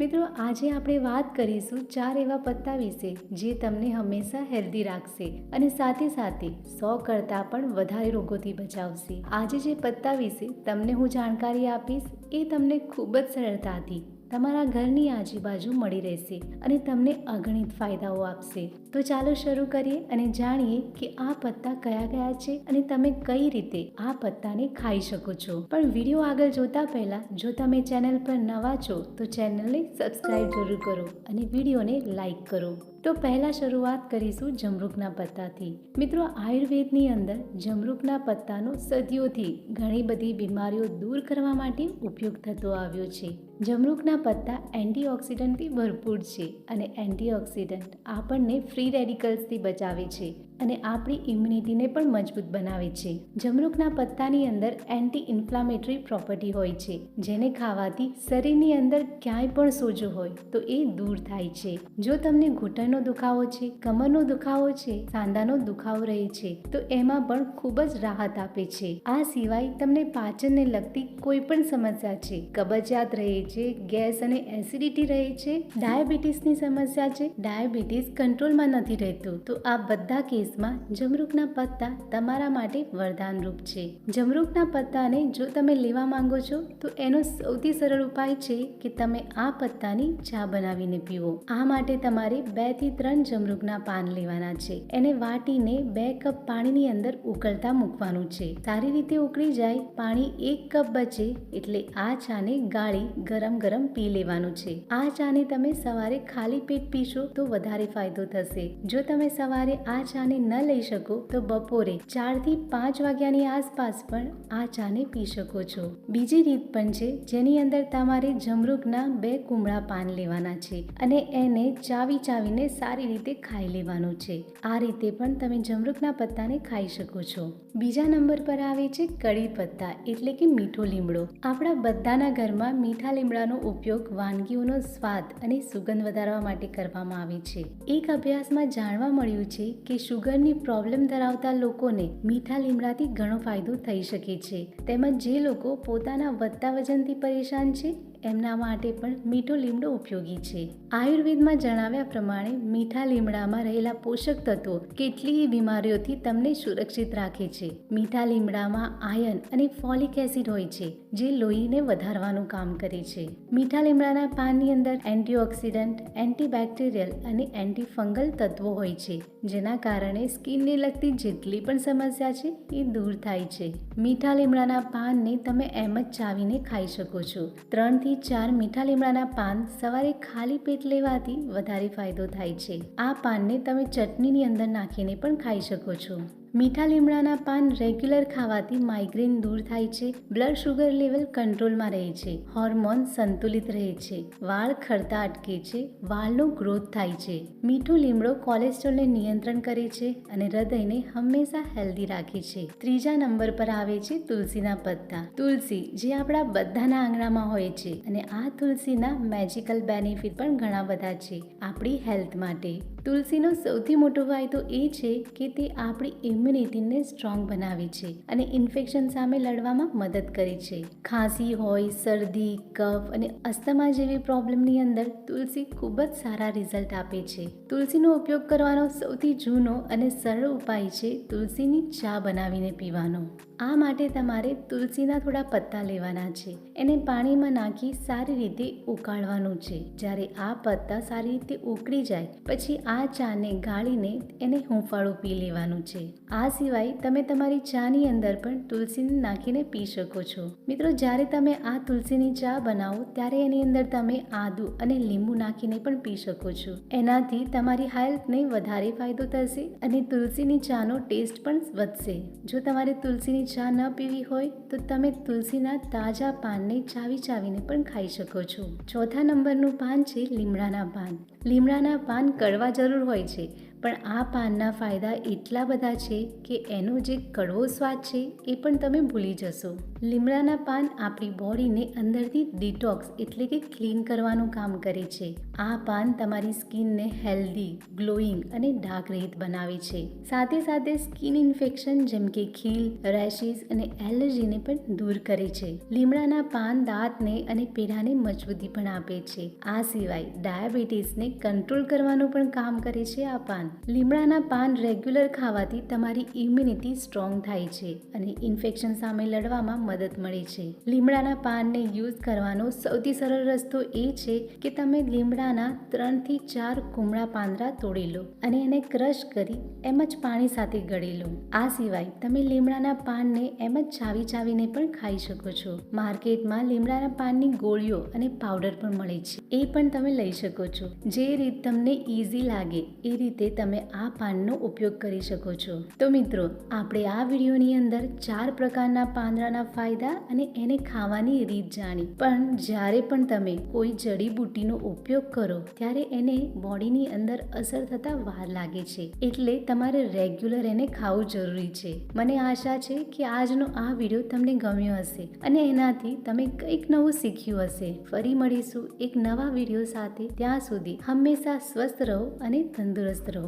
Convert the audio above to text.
મિત્રો, આજે આપણે વાત કરીશું ચાર એવા પત્તા વિશે જે તમને હંમેશા હેલ્ધી રાખશે અને સાથે સાથે સો કરતાં પણ વધારે રોગોથી બચાવશે. આજે જે પત્તા વિશે તમને હું જાણકારી આપીશ, એ તમને ખૂબ જ સરળતાથી તમારા ઘરની આજુબાજુ મળી રહેશે અને તમને અગણિત ફાયદાઓ આપશે. તો ચાલો શરૂ કરીએ અને જાણીએ કે આ પત્તા કયા કયા છે અને તમે કઈ રીતે આ પત્તાને ખાઈ શકો છો. પણ વીડિયો આગળ જોતા પહેલા, જો તમે ચેનલ પર નવા છો, તો ચેનલને સબસ્ક્રાઈબ જરૂર કરો અને વિડીયોને લાઈક કરો. તો પહેલા શરૂઆત કરીશું જમરૂકના પત્તાથી. મિત્રો, આયુર્વેદની અંદર જમરૂકના પત્તાનો સદીઓથી ઘણી બધી બીમારીઓ દૂર કરવા માટે ઉપયોગ થતો આવ્યો છે. જમરૂકના પત્તા એન્ટીઓક્સિડન્ટથી ભરપૂર છે અને એન્ટીઓક્સિડન્ટ આપણને ફ્રી રેડિકલ્સથી બચાવે છે. અને આપણી ઇમ્યુનિટીને પણ મજબૂત બનાવે છે. જમરૂકના પત્તાની અંદર એન્ટી ઇન્ફ્લામેટરી પ્રોપર્ટી હોય છે, જેને ખાવાથી શરીરની અંદર ક્યાંય પણ સોજો હોય, તો એ દૂર થાય છે. જો તમને ઘૂંટણનો દુખાવો છે, કમરનો દુખાવો છે, સાંધાનો દુખાવો રહે છે, તો એમાં પણ ખૂબ જ રાહત આપે છે. આ સિવાય તમને પાચનને લગતી કોઈ પણ સમસ્યા છે, કબજિયાત રહે છે, ગેસ અને એસિડિટી રહે છે, ડાયાબિટીસની સમસ્યા છે, ડાયાબિટીસ કંટ્રોલમાં નથી રહેતું, તો આ બધા કેસમાં જમરૂકના પત્તા તમારા માટે વરદાનરૂપ છે. જમરૂકના પત્તાને જો તમે લેવા માંગો છો, તો એનો સૌથી સરળ ઉપાય છે કે તમે આ પત્તાની ચા બનાવીને પીવો. આ માટે તમારે બેથી ત્રણ જમરૂકના પાન લેવાના છે. એને વાટીને બે કપ પાણીની અંદર ઉકળતા મૂકવાનું છે. સારી રીતે ઉકળી જાય, પાણી એક કપ બચે એટલે આ ચાને ગાળી ગરમ ગરમ પી લેવાનું છે. આ ચાને તમે સવારે ખાલી પેટ પીશો તો વધારે ફાયદો થશે. જો તમે સવારે આ ચાને ન લઈ શકો તો બપોરે ચારથી પાંચ વાગ્યાની આસપાસ પણ આ ચાને પી શકો છો. બીજી રીત પણ છે, જેની અંદર તમારે જમરૂકના બે કુમળા પાન લેવાના છે અને એને ચાવી ચાવીને સારી રીતે ખાઈ લેવાનું છે. આ રીતે પણ તમે જમરૂકના પત્તાને ખાઈ શકો છો. બીજા નંબર પર આવે છે કડી પત્તા, એટલે કે મીઠો લીમડો. આપણા બધાના ઘરમાં મીઠા લીમડાનો ઉપયોગ વાનગીઓનો સ્વાદ અને સુગંધ વધારવા માટે કરવામાં આવે છે. એક અભ્યાસમાં જાણવા મળ્યું છે કે શુગરની પ્રોબ્લેમ ધરાવતા લોકોને મીઠા લીમડાથી ઘણો ફાયદો થઈ શકે છે. તેમજ જે લોકો પોતાના વધતા વજનથી પરેશાન છે એમના માટે પણ મીઠો લીમડો ઉપયોગી છે. આયુર્વેદમાં જણાવ્યા પ્રમાણે મીઠા લીમડામાં રહેલા પોષક તત્વો કેટલીય બીમારીઓથી તમને સુરક્ષિત રાખે છે. મીઠા લીમડામાં આયન અને ફોલિક એસિડ હોય છે, જે લોહીને વધારવાનું કામ કરે છે. મીઠા લીમડાના પાનની અંદર એન્ટીઓક્સિડન્ટ, એન્ટીબેક્ટેરિયલ અને એન્ટીફંગલ તત્વો હોય છે, જેના કારણે સ્કિનને લગતી જેટલી પણ સમસ્યા છે એ દૂર થાય છે. મીઠા લીમડાના પાનને તમે એમ જ ચાવીને ખાઈ શકો છો. ત્રણથી થી ચાર મીઠા લીમડાના પાન સવારે ખાલી પેટ લેવાથી વધારે ફાયદો થાય છે. આ પાનને તમે ચટણીની અંદર નાખીને પણ ખાઈ શકો છો. મીઠા લીમડાના પાન રેગ્યુલર ખાવાથી માઇગ્રેન દૂર થાય છે બ્લડ શુગર લેવલ કંટ્રોલમાં રહે છે હોર્મોન સંતુલિત રહે છે, વાળ ખરતા અટકે છે, વાળનો ગ્રોથ થાય છે. મીઠું લીમડો કોલેસ્ટ્રોલને નિયંત્રણ કરે છે અને હૃદયને હંમેશા હેલ્ધી રાખે છે. ત્રીજા નંબર પર આવે છે તુલસીના પત્તા. તુલસી જે આપણા બધાના આંગણામાં હોય છે અને આ તુલસીના મેજિકલ બેનિફિટ પણ ઘણા બધા છે આપણી હેલ્થ માટે. તુલસીનો સૌથી મોટો ફાયદો એ છે કે તે આપણી ઇમ્યુનિટીને સ્ટ્રોંગ બનાવે છે અને ઇન્ફેક્શન સામે લડવામાં મદદ કરે છે. ખાંસી હોય, શરદી, કફ અને અસ્થમા જેવી પ્રોબ્લેમની અંદર તુલસી ખૂબ જ સારા રિઝલ્ટ આપે છે. તુલસીનો ઉપયોગ કરવાનો સૌથી જૂનો અને સરળ ઉપાય છે તુલસીની ચા બનાવીને પીવાનો. આ માટે તમારે તુલસીના થોડા પત્તા લેવાના છે. એને પાણીમાં નાખી સારી રીતે ઉકાળવાનું છે. જ્યારે આ પત્તા સારી રીતે ઉકળી જાય, પછી આ ચાને ગાળીને એને હુંફાળું પી લેવાનું છે. આ સિવાય તમે તમારી ચાની અંદર પણ તુલસીને નાખીને પી શકો છો. મિત્રો, જ્યારે તમે આ તુલસીની ચા બનાવો, ત્યારે એની અંદર તમે આદુ અને લીંબુ નાખીને પણ પી શકો છો. એનાથી તમારી હેલ્થને વધારે ફાયદો થશે અને તુલસીની ચાનો ટેસ્ટ પણ વધશે. જો તમારે તુલસીની ચા ન પીવી હોય, તો તમે તુલસીના તાજા પાનને ચાવી ચાવીને પણ ખાઈ શકો છો. ચોથા નંબરનું પાન છે લીમડાના પાન. લીમડાના પાન કડવા જરૂર હોય છે. પણ આ પાનના ફાયદા એટલા બધા છે કે એનો જે કડવો સ્વાદ છે એ પણ તમે ભૂલી જશો. લીમડાના પાન આપણી બોડીને અંદરથી ડિટોક્સ એટલે કે ક્લીન કરવાનું કામ કરે છે. આ પાન તમારી સ્કિનને હેલ્ધી ગ્લોઈંગ અને ડાર્ક રહિત બનાવે છે. સાથે સાથે સ્કિન ઇન્ફેક્શન જેમ કે ખીલ રેશિસ અને એલર્જીને પણ દૂર કરે છે. લીમડાના પાન દાંતને અને પેઢાને મજબૂતી પણ આપે છે. આ સિવાય ડાયાબિટીસને કંટ્રોલ કરવાનું પણ કામ કરે છે આ લીમડાના પાન રેગ્યુલર ખાવાથી તમારી ઇમ્યુનિટી સ્ટ્રોંગ થાય છે અને ઇન્ફેક્શન સામે લડવામાં મદદ મળે છે. લીમડાના પાનને યુઝ કરવાનો સૌથી સરળ રસ્તો એ છે કે તમે લીમડાના ત્રણથી ચાર કુમળા પાંદડા તોડી લો અને એને ક્રશ કરી એમ જ પાણી સાથે ગળી લો. આ સિવાય તમે લીમડાના પાનને એમ જ ચાવી ચાવીને પણ ખાઈ શકો છો. માર્કેટમાં લીમડાના પાનની ગોળીઓ અને પાવડર પણ મળે છે. એ પણ તમે લઈ શકો છો. જે રીત તમને ઇઝી લાગે એ રીતે તમે આ પાનનો ઉપયોગ કરી શકો છો. તો મિત્રો, આપણે આ વિડીયોની અંદર ચાર પ્રકારના પાંદડાના ફાયદા અને એને ખાવાની રીત જાણી. પણ જ્યારે પણ તમે કોઈ જડીબુટ્ટીનો ઉપયોગ કરો, ત્યારે એને બોડીની અંદર અસર થતાં વાર લાગે છે. એટલે તમારે રેગ્યુલર એને ખાવું જરૂરી છે. મને આશા છે કે આજનો આ વીડિયો તમને ગમ્યો હશે અને એનાથી તમે કંઈક નવું શીખ્યું હશે. ફરી મળીશું એક નવા વીડિયો સાથે. ત્યાં સુધી હંમેશા સ્વસ્થ રહો અને તંદુરસ્ત રહો.